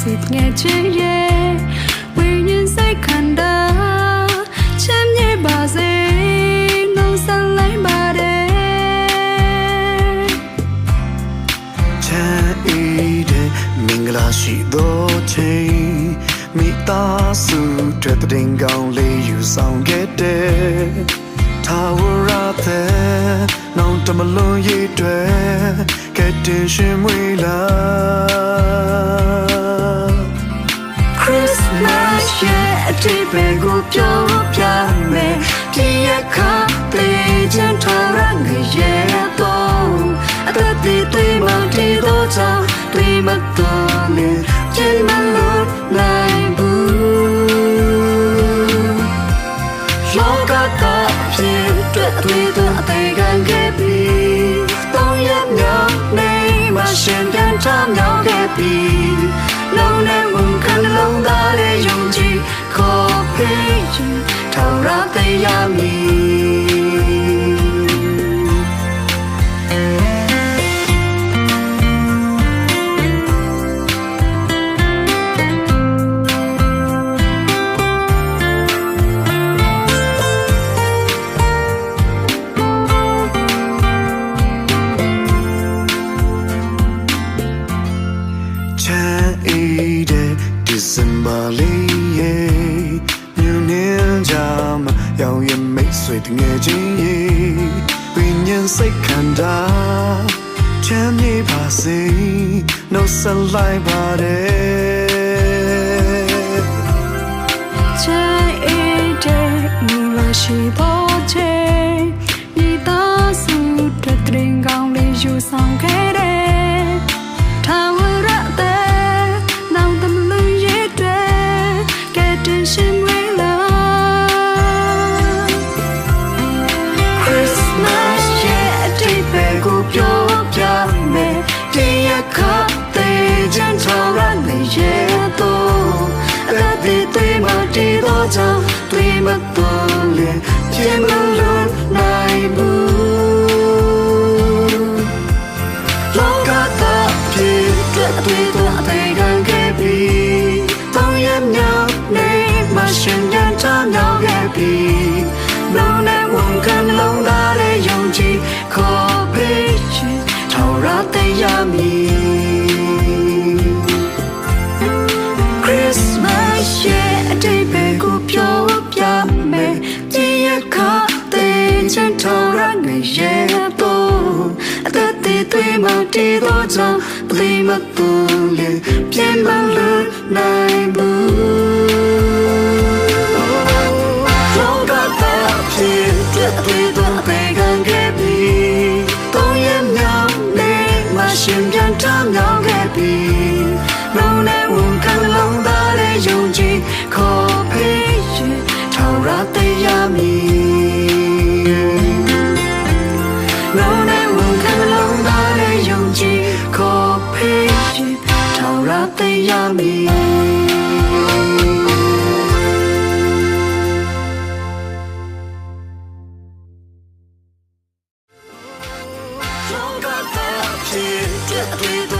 စစ်ငယ်ချေရဲ့ဝိညာဉ်စိတ်ခန္ဓာချမ်းမြေပါစေနှုတ်ဆက်လိုက်ပါတယ်ချမ်းအေးတဲ့မင်္ဂလာရှိသောချိန်မိသားစုတဲ့တင်ကောင်းလေးယူဆောင်ခဲ့တဲ့ထာဝရတဲ့နောင်တမလွန်ရည်တွေကတဲ့ရှင်မွေ မြောက်ခဲ့ပြီလုံးနဲ့ ချမ်းအေးတဲ့ December လေးရဲ့ညနေကြမှာရောင်ရမိတ်ဆွေတငယ်ချင်းရဲ့ဝိညာဉ်စိတ်ခန္ဓာချမ်းမြေပါစေနှုတ်ဆက်လိုက်ပါတယ် 对吗？对吗？ တီတော့ကြောင့်ပလိမတ်ပူလင်းပြန်မလို့နိုင်ဘူး 勇敢的去，绝对。